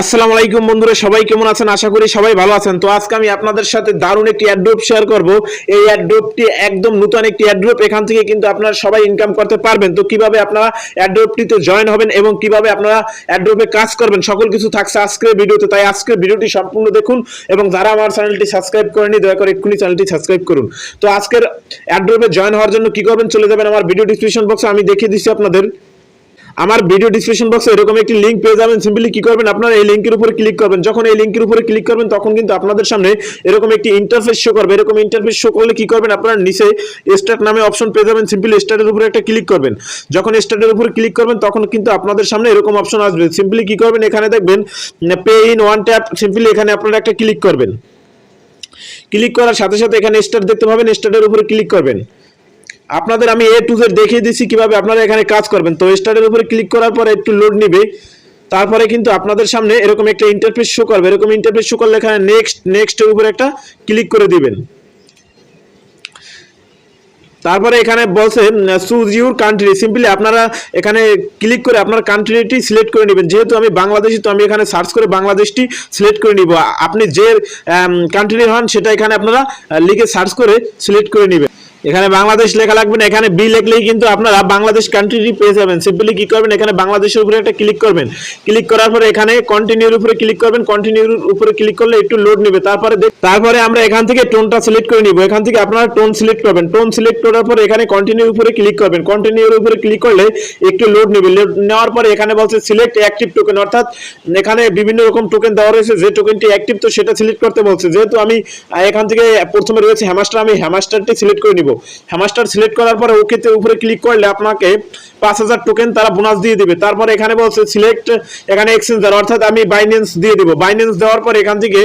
আসসালামু আলাইকুম বন্ধুরা, সবাই কেমন আছেন? আশা করি সবাই ভালো আছেন। তো আজকে আমি আপনাদের সাথে দারুণ একটি অ্যাড্রপ শেয়ার করব। এই অ্যাড্রপটি একদম নতুন একটি অ্যাড্রপ এখান থেকে কিন্তু আপনারা সবাই ইনকাম করতে পারবেন। তো কীভাবে আপনারা অ্যাড্রপটিতে জয়েন হবেন এবং কীভাবে আপনারা অ্যাড্রপে কাজ করবেন, সকল কিছু থাকছে আজকের ভিডিওতে। তাই আজকের ভিডিওটি সম্পূর্ণ দেখুন এবং যারা আমার চ্যানেলটি সাবস্ক্রাইব করেনি দয়া করে এক্ষুনি চ্যানেলটি সাবস্ক্রাইব করুন। তো আজকের অ্যাড্রপে জয়েন হওয়ার জন্য কি করবেন, চলে যাবেন আমার ভিডিও ডিসক্রিপশন বক্সে আমি দেখিয়ে দিচ্ছি আপনাদের। আমার ভিডিও ডিসক্রিপশন বক্সে এরকম একটি লিঙ্ক পেয়ে যাবেন। সিম্পলি কি করবেন? আপনারা এই লিঙ্কের উপরে ক্লিক করবেন। যখন এই লিঙ্কের উপরে ক্লিক করবেন, তখন কিন্তু আপনাদের সামনে এরকম একটি ইন্টারফেস শো করবে। এরকম ইন্টারফেস শো করলে কি করবেন? আপনারা নিচে স্টার্ট নামে অপশন পেয়ে যাবেন। সিম্পলি স্টার্টের উপরে একটা ক্লিক করবেন। যখন স্টার্টের উপরে ক্লিক করবেন, তখন কিন্তু আপনাদের সামনে এরকম অপশন আসবে। সিম্পলি কি করবেন? এখানে দেখবেন pay in one tap simply এখানে আপনারা একটা ক্লিক করবেন। ক্লিক করার সাথে সাথে এখানে স্টার্ট দেখতে পাবেন। স্টার্টের উপরে ক্লিক করবেন। আপনাদের আমি এ টু জেড দেখিয়ে দিচ্ছি কীভাবে আপনারা এখানে কাজ করবেন। তো স্টার্টের উপরে ক্লিক করার পরে একটু লোড নিবে। তারপরে কিন্তু আপনাদের সামনে এরকম একটা ইন্টারফেস শো করবে। এরকম ইন্টারফেস শো করলে এখানে নেক্সট নেক্সটের উপরে একটা ক্লিক করে দিবেন। তারপরে এখানে বলছে চুজ ইউর কান্ট্রি সিম্পলি আপনারা এখানে ক্লিক করে আপনার কান্ট্রিটি সিলেক্ট করে নেবেন। যেহেতু আমি বাংলাদেশি, তো আমি এখানে সার্চ করে বাংলাদেশটি সিলেক্ট করে নিব। আপনি যে কান্ট্রি হন, সেটা এখানে আপনারা লিখে সার্চ করে সিলেক্ট করে নেবেন। এখানে বাংলাদেশ লেখা লাগবে না, এখানে বি লিখলেই কিন্তু আপনারা বাংলাদেশ কান্ট্রিটি পেয়ে যাবেন। সিম্পলি কি করবেন? এখানে বাংলাদেশের উপরে একটা ক্লিক করবেন। ক্লিক করার পরে এখানে কন্টিনিউর উপরে ক্লিক করবেন। কন্টিনিউর উপরে ক্লিক করলে একটু লোড নেবে। তারপরে তারপরে আমরা এখান থেকে টোনটা সিলেক্ট করে নিব। এখান থেকে আপনারা টোন সিলেক্ট করবেন টোন সিলেক্ট করার পরে এখানে কন্টিনিউর উপরে ক্লিক করবেন। কন্টিনিউর উপরে ক্লিক করলে একটু লোড নেবে। লোড নেওয়ার পরে এখানে বলছে সিলেক্ট অ্যাক্টিভ টোকেন অর্থাৎ এখানে বিভিন্ন রকম টোকেন দেওয়া রয়েছে। যে টোকেনটি অ্যাক্টিভ তো সেটা সিলেক্ট করতে বলছে। যেহেতু আমি এখান থেকে প্রথমে রয়েছে হ্যামাস্টার আমি হ্যামাস্টারটি সিলেক্ট করে নিব। হ্যামাস্টার সিলেক্ট করার পরে ওকেতে উপরে ক্লিক করলে আপনাকে পাঁচ হাজার টোকেন তারা বোনাস দিয়ে দেবে। তারপরে এখানে বলছে সিলেক্ট এখানে এক্সচেঞ্জার অর্থাৎ আমি বাইন্যান্স দিয়ে দেবো। বাইন্যান্স দেওয়ার পর এখান থেকে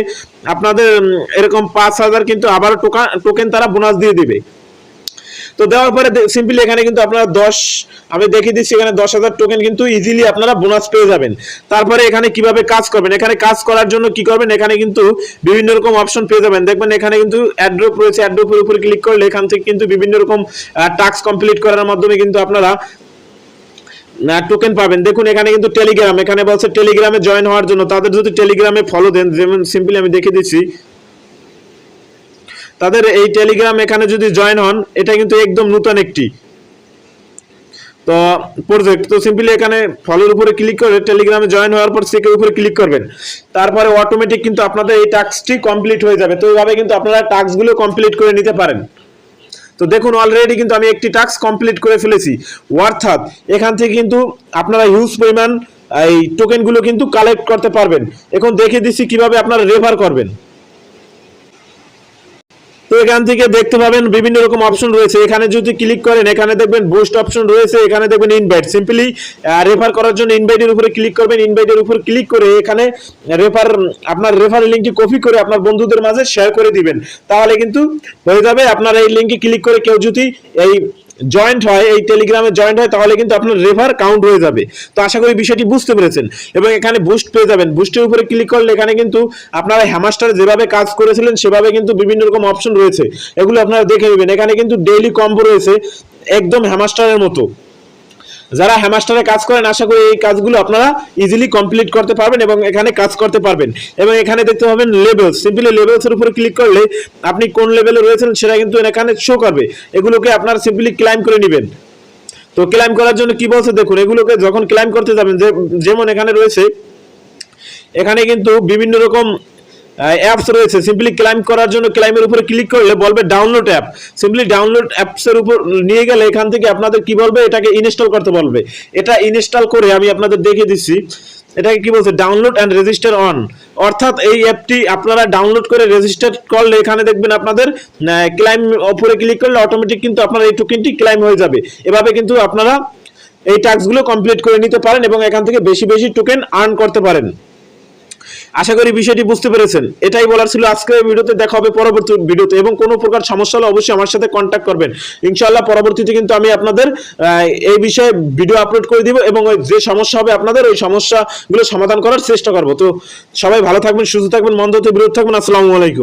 আপনাদের এরকম পাঁচ হাজার কিন্তু আবার টোকেন তারা বোনাস দিয়ে দিবে। তো দেওয়ার পরে সিম্পলি এখানে কিন্তু আপনারা দশ, আমি দেখিয়ে দিচ্ছি, এখানে দশ হাজার টোকেন কিন্তু ইজিলি আপনারা বোনাস পেয়ে যাবেন। তারপরে এখানে কীভাবে কাজ করবেন? এখানে কাজ করার জন্য কি করবেন? এখানে কিন্তু বিভিন্ন রকম অপশন পেয়ে যাবেন। দেখবেন এখানে কিন্তু অ্যাড্রপ রয়েছে অ্যাড্রপের উপরে ক্লিক করলে এখান থেকে কিন্তু বিভিন্ন রকম টাস্ক কমপ্লিট করার মাধ্যমে কিন্তু আপনারা টোকেন পাবেন। দেখুন, এখানে কিন্তু টেলিগ্রাম এখানে বলছে টেলিগ্রামে জয়েন হওয়ার জন্য। তাদের যদি টেলিগ্রামে ফলো দেন, যেমন সিম্পলি আমি দেখে দিচ্ছি তাদের এই টেলিগ্রাম এখানে যদি জয়েন হন, এটা কিন্তু একদম নতুন একটি। তো প্রজেক্ট তো সিম্পলি এখানে ফলোর উপরে ক্লিক করে টেলিগ্রামে জয়েন হওয়ার পর চেকের উপরে ক্লিক করবেন। তারপরে অটোমেটিক কিন্তু আপনাদের এই টাস্কটি কমপ্লিট হয়ে যাবে। তো এইভাবে কিন্তু আপনারা টাস্কগুলো কমপ্লিট করে নিতে পারেন। তো দেখুন অলরেডি কিন্তু আমি একটি টাস্ক কমপ্লিট করে ফেলেছি। অর্থাৎ এখান থেকে কিন্তু আপনারা হিউজ পরিমাণ, এই টোকেনগুলো কিন্তু কালেক্ট করতে পারবেন। এখন দেখে দিচ্ছি কীভাবে আপনারা রেফার করবেন। তো এখান থেকে দেখতে পাবেন বিভিন্ন রকম অপশন রয়েছে। এখানে যদি ক্লিক করেন, এখানে দেখবেন বুস্ট অপশন রয়েছে, এখানে দেখবেন ইনভাইট সিম্পলি রেফার করার জন্য ইনভাইটের উপরে ক্লিক করবেন। ইনভাইটের উপর ক্লিক করে এখানে রেফার আপনার রেফার লিঙ্কটি কপি করে আপনার বন্ধুদের মাঝে শেয়ার করে দিবেন। তাহলে কিন্তু হয়ে যাবে, আপনার এই লিঙ্কে ক্লিক করে কেউ যদি এই জয়েন্ট হয়, এই টেলিগ্রামে জয়েন্ট হয়, তাহলে কিন্তু আপনার রেফার কাউন্ট হয়ে যাবে। তো আশা করি বিষয়টি বুঝতে পেরেছেন। এবং এখানে বুস্ট পেয়ে যাবেন। বুস্টের উপরে ক্লিক করলে এখানে কিন্তু আপনারা হ্যামাস্টার যেভাবে কাজ করেছিলেন, সেভাবে কিন্তু বিভিন্ন রকম অপশন রয়েছে। এগুলো আপনারা দেখে নেবেন। এখানে কিন্তু ডেইলি কম্বো রয়েছে, একদম হ্যামাস্টারের মতো। যারা হ্যামাস্টারে কাজ করেন, আশা করি এই কাজগুলো আপনারা ইজিলি কমপ্লিট করতে পারবেন এবং এখানে কাজ করতে পারবেন। এবং এখানে দেখতে পাবেন লেভেলস সিম্পলি লেভেলস এর উপরে ক্লিক করলে আপনি কোন লেভেলে রয়েছেন সেটা কিন্তু এখানে শো করবে। এগুলোকে আপনারা সিম্পলি ক্লাইম করে নেবেন। তো ক্লাইম করার জন্য কি বলছে? দেখুন, এগুলোকে যখন ক্লাইম করতে যাবেন যেমন এখানে রয়েছে, এখানে কিন্তু বিভিন্ন রকম অ্যাপস রয়েছে। সিম্পলি ক্লাইম করার জন্য ক্লাইমের উপরে ক্লিক করলে বলবে ডাউনলোড অ্যাপ সিম্পলি ডাউনলোড অ্যাপসের উপর নিয়ে গেলে এখান থেকে আপনাদের কি বলবে? এটাকে ইনস্টল করতে বলবে। এটা ইনস্টল করে আমি আপনাদের দেখে দিচ্ছি। এটাকে কি বলছে? ডাউনলোড অ্যান্ড রেজিস্টার অন অর্থাৎ এই অ্যাপটি আপনারা ডাউনলোড করে রেজিস্টার করলে এখানে দেখবেন আপনাদের ক্লাইম উপরে ক্লিক করলে অটোমেটিক কিন্তু আপনার এই টোকেনটি ক্লাইম হয়ে যাবে। এভাবে কিন্তু আপনারা এই টাস্কগুলো কমপ্লিট করে নিতে পারেন এবং এখান থেকে বেশি বেশি টোকেন আর্ন করতে পারেন। আশা করি বিষয়টি বুঝতে পেরেছেন। এটাই বলার ছিল আজকের ভিডিওতে। দেখা হবে পরবর্তী ভিডিওতে। এবং কোনো প্রকার সমস্যা হলে অবশ্যই আমার সাথে কন্ট্যাক্ট করবেন। ইনশাআল্লাহ পরবর্তীতে কিন্তু আমি আপনাদের এই বিষয়ে ভিডিও আপলোড করে দিব এবং যে সমস্যা হবে আপনাদের, ওই সমস্যাগুলো সমাধান করার চেষ্টা করব। তো সবাই ভালো থাকবেন, সুস্থ থাকবেন মন্দ বিরত থাকবেন। আসসালামু আলাইকুম।